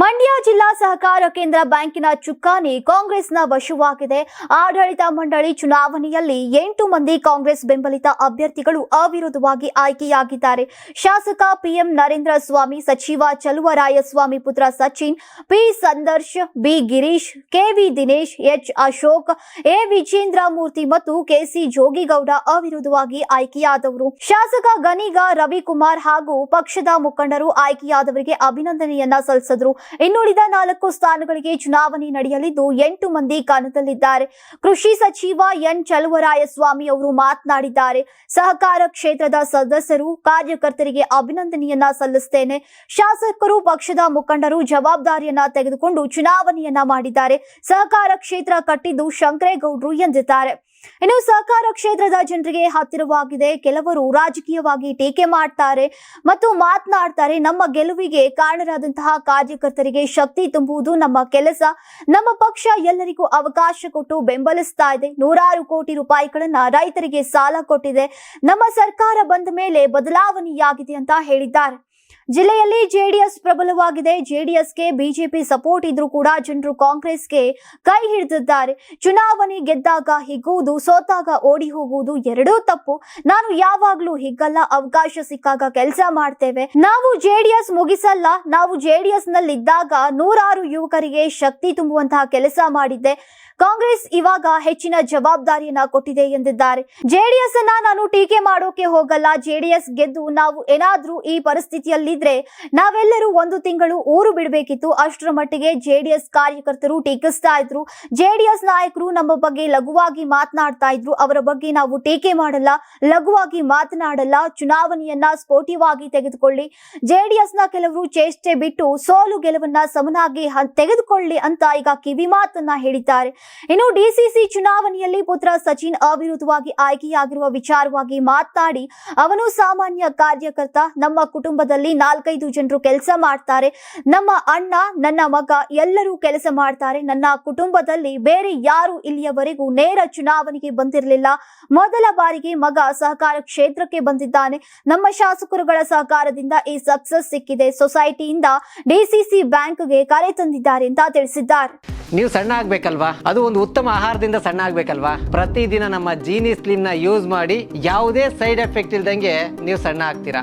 ಮಂಡ್ಯ ಜಿಲ್ಲಾ ಸಹಕಾರ ಕೇಂದ್ರ ಬ್ಯಾಂಕಿನ ಚುಕ್ಕಾಣಿ ಕಾಂಗ್ರೆಸ್ನ ವಶವಾಗಿದೆ. ಆಡಳಿತ ಮಂಡಳಿ ಚುನಾವಣೆಯಲ್ಲಿ ಎಂಟು ಮಂದಿ ಕಾಂಗ್ರೆಸ್ ಬೆಂಬಲಿತ ಅಭ್ಯರ್ಥಿಗಳು ಅವಿರೋಧವಾಗಿ ಆಯ್ಕೆಯಾಗಿದ್ದಾರೆ. ಶಾಸಕ ಪಿಎಂ ನರೇಂದ್ರ ಸ್ವಾಮಿ, ಸಚಿವ ಚಲುವರಾಯಸ್ವಾಮಿ ಪುತ್ರ Sachin, P Sandarsh, B Girish K V Dinesh, H Ashok, A Vijendra Murthy ಮತ್ತು ಕೆಸಿ ಜೋಗಿಗೌಡ ಅವಿರೋಧವಾಗಿ ಆಯ್ಕೆಯಾದವರು. ಶಾಸಕ ಗನಿಗ ರವಿಕುಮಾರ್ ಹಾಗೂ ಪಕ್ಷದ ಮುಖಂಡರು ಆಯ್ಕೆಯಾದವರಿಗೆ ಅಭಿನಂದನೆಯನ್ನ ಸಲ್ಲಿಸಿದ್ರು. ಇನ್ನುಳಿದ ನಾಲ್ಕು ಸ್ಥಾನಗಳಿಗೆ ಚುನಾವಣೆ ನಡೆಯಲಿದ್ದು ಎಂಟು ಮಂದಿ ಕಣದಲ್ಲಿದ್ದಾರೆ. ಕೃಷಿ ಸಚಿವ ಎನ್ ಚಲುವರಾಯಸ್ವಾಮಿ ಅವರು ಮಾತನಾಡಿದ್ದಾರೆ. ಸಹಕಾರ ಕ್ಷೇತ್ರದ ಸದಸ್ಯರು ಕಾರ್ಯಕರ್ತರಿಗೆ ಅಭಿನಂದನೆಯನ್ನ ಸಲ್ಲಿಸುತ್ತೇನೆ ಶಾಸಕರು, ಪಕ್ಷದ ಮುಖಂಡರು ಜವಾಬ್ದಾರಿಯನ್ನ ತೆಗೆದುಕೊಂಡು ಚುನಾವಣೆಯನ್ನ ಮಾಡಿದ್ದಾರೆ. ಸಹಕಾರ ಕ್ಷೇತ್ರ ಕಟ್ಟಿದ್ದು ಶಂಕರೇಗೌಡರು ಎಂದಿದ್ದಾರೆ. ಇನ್ನು ಸಹಕಾರ ಕ್ಷೇತ್ರದ ಜನರಿಗೆ ಹತ್ತಿರವಾಗಿದೆ. ಕೆಲವರು ರಾಜಕೀಯವಾಗಿ ಟೀಕೆ ಮಾಡ್ತಾರೆ ಮತ್ತು ಮಾತನಾಡ್ತಾರೆ. ನಮ್ಮ ಗೆಲುವಿಗೆ ಕಾರಣರಾದಂತಹ ಕಾರ್ಯಕರ್ತರಿಗೆ ಶಕ್ತಿ ತುಂಬುವುದು ನಮ್ಮ ಕೆಲಸ. ನಮ್ಮ ಪಕ್ಷ ಎಲ್ಲರಿಗೂ ಅವಕಾಶ ಕೊಟ್ಟು ಬೆಂಬಲಿಸ್ತಾ ಇದೆ. ನೂರಾರು ಕೋಟಿ ರೂಪಾಯಿಗಳನ್ನ ರೈತರಿಗೆ ಸಾಲ ಕೊಟ್ಟಿದೆ. ನಮ್ಮ ಸರ್ಕಾರ ಬಂದ ಮೇಲೆ ಬದಲಾವಣೆಯಾಗಿದೆ ಅಂತ ಹೇಳಿದ್ದಾರೆ. ಜಿಲ್ಲೆಯಲ್ಲಿ ಜೆಡಿಎಸ್ ಪ್ರಬಲವಾಗಿದೆ. ಜೆಡಿಎಸ್ಗೆ ಬಿಜೆಪಿ ಸಪೋರ್ಟ್ ಇದ್ರೂ ಕೂಡ ಜನರು ಕಾಂಗ್ರೆಸ್ಗೆ ಕೈ ಹಿಡಿದಿದ್ದಾರೆ. ಚುನಾವಣೆ ಗೆದ್ದಾಗ ಹಿಗ್ಗುವುದು, ಸೋತಾಗ ಓಡಿ ಹೋಗುವುದು ಎರಡೂ ತಪ್ಪು. ನಾನು ಯಾವಾಗ್ಲೂ ಹಿಗ್ಗಲ್ಲ, ಅವಕಾಶ ಸಿಕ್ಕಾಗ ಕೆಲಸ ಮಾಡ್ತೇವೆ. ನಾವು ಜೆಡಿಎಸ್ ಮುಗಿಸಲ್ಲ. ನಾವು ಜೆಡಿಎಸ್ ನಲ್ಲಿದ್ದಾಗ ನೂರಾರು ಯುವಕರಿಗೆ ಶಕ್ತಿ ತುಂಬುವಂತಹ ಕೆಲಸ ಮಾಡಿದ್ದೆ. ಕಾಂಗ್ರೆಸ್ ಇವಾಗ ಹೆಚ್ಚಿನ ಜವಾಬ್ದಾರಿಯನ್ನ ಕೊಟ್ಟಿದೆ ಎಂದಿದ್ದಾರೆ. ಜೆಡಿಎಸ್ ಅನ್ನ ನಾನು ಟೀಕೆ ಮಾಡೋಕೆ ಹೋಗಲ್ಲ. ಜೆಡಿಎಸ್ ಗೆದ್ದು ನಾವು ಏನಾದ್ರೂ ಈ ಪರಿಸ್ಥಿತಿಯಲ್ಲಿದ್ರೆ ನಾವೆಲ್ಲರೂ ಒಂದು ತಿಂಗಳು ಊರು ಬಿಡಬೇಕಿತ್ತು. ಅಷ್ಟರ ಮಟ್ಟಿಗೆ ಜೆಡಿಎಸ್ ಕಾರ್ಯಕರ್ತರು ಟೀಕಿಸ್ತಾ ಇದ್ರು. ಜೆಡಿಎಸ್ ನಾಯಕರು ನಮ್ಮ ಬಗ್ಗೆ ಲಘುವಾಗಿ ಮಾತನಾಡ್ತಾ ಇದ್ರು. ಅವರ ಬಗ್ಗೆ ನಾವು ಟೀಕೆ ಮಾಡಲ್ಲ, ಲಘುವಾಗಿ ಮಾತನಾಡಲ್ಲ. ಚುನಾವಣೆಯನ್ನ ಸ್ಫೋಟಿವಾಗಿ ತೆಗೆದುಕೊಳ್ಳಿ. ಜೆಡಿಎಸ್ನ ಕೆಲವರು ಚೇಷ್ಟೆ ಬಿಟ್ಟು ಸೋಲು ಗೆಲುವನ್ನ ಸಮನಾಗಿ ತೆಗೆದುಕೊಳ್ಳಿ ಅಂತ ಈಗ ಕಿವಿ ಮಾತನ್ನ ಹೇಳಿದ್ದಾರೆ. ಇನ್ನು ಡಿಸಿಸಿ ಚುನಾವಣೆಯಲ್ಲಿ ಪುತ್ರ ಸಚಿನ್ ಅವಿರುದ್ಧವಾಗಿ ಆಯ್ಕೆಯಾಗಿರುವ ವಿಚಾರವಾಗಿ ಮಾತನಾಡಿ ಅವನು ಸಾಮಾನ್ಯ ಕಾರ್ಯಕರ್ತ. ನಮ್ಮ ಕುಟುಂಬದಲ್ಲಿ ನಾಲ್ಕೈದು ಜನರು ಕೆಲಸ ಮಾಡ್ತಾರೆ. ನಮ್ಮ ಅಣ್ಣ, ನನ್ನ ಮಗ ಎಲ್ಲರೂ ಕೆಲಸ ಮಾಡ್ತಾರೆ. ನನ್ನ ಕುಟುಂಬದಲ್ಲಿ ಬೇರೆ ಯಾರು ಇಲ್ಲಿಯವರೆಗೂ ನೇರ ಚುನಾವಣೆಗೆ ಬಂದಿರಲಿಲ್ಲ. ಮೊದಲ ಬಾರಿಗೆ ಮಗ ಸಹಕಾರ ಕ್ಷೇತ್ರಕ್ಕೆ ಬಂದಿದ್ದಾನೆ. ನಮ್ಮ ಶಾಸಕರುಗಳ ಸಹಕಾರದಿಂದ ಈ ಸಕ್ಸಸ್ ಸಿಕ್ಕಿದೆ. ಸೊಸೈಟಿಯಿಂದ ಡಿಸಿಸಿ ಬ್ಯಾಂಕ್ಗೆ ಕರೆ ತಂದಿದ್ದಾರೆ ಅಂತ ತಿಳಿಸಿದ್ದಾರೆ. ನೀವು ಸಣ್ಣ ಆಗ್ಬೇಕಲ್ವಾ? ಅದು ಒಂದು ಉತ್ತಮ ಆಹಾರದಿಂದ ಸಣ್ಣ ಆಗ್ಬೇಕಲ್ವಾ? ಪ್ರತಿದಿನ ನಮ್ಮ ಜೀನಿ ಸ್ಲಿಮ್ನ ಯೂಸ್ ಮಾಡಿ ಯಾವುದೇ ಸೈಡ್ ಎಫೆಕ್ಟ್ ಇಲ್ದಂಗೆ ನೀವು ಸಣ್ಣ ಆಗ್ತೀರಾ?